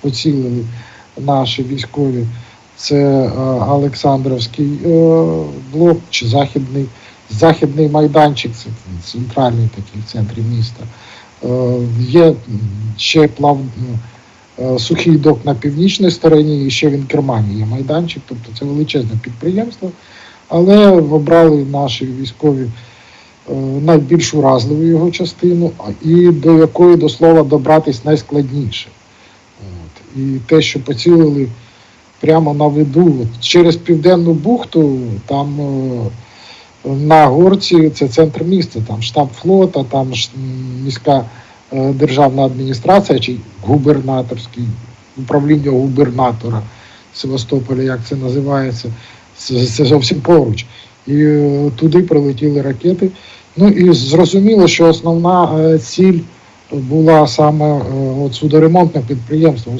поцілили наші військові. Це е, Олександровський е, блок чи західний, західний майданчик, це центральний такий в центрі міста. Е, Є ще плав, сухий док на північній стороні, і ще в Інкермані є майданчик, тобто це величезне підприємство. Але обрали наші військові найбільш уразливу його частину, і до якої до слова добратись найскладніше. І те, що поцілили прямо на виду, через південну бухту, там е, на горці це центр міста, там штаб флота, там міська е, державна адміністрація чи губернаторський управління губернатора Севастополя, як це називається, це, зовсім поруч. І е, туди прилетіли ракети. Ну і зрозуміло, що основна ціль була саме от судоремонтне підприємство.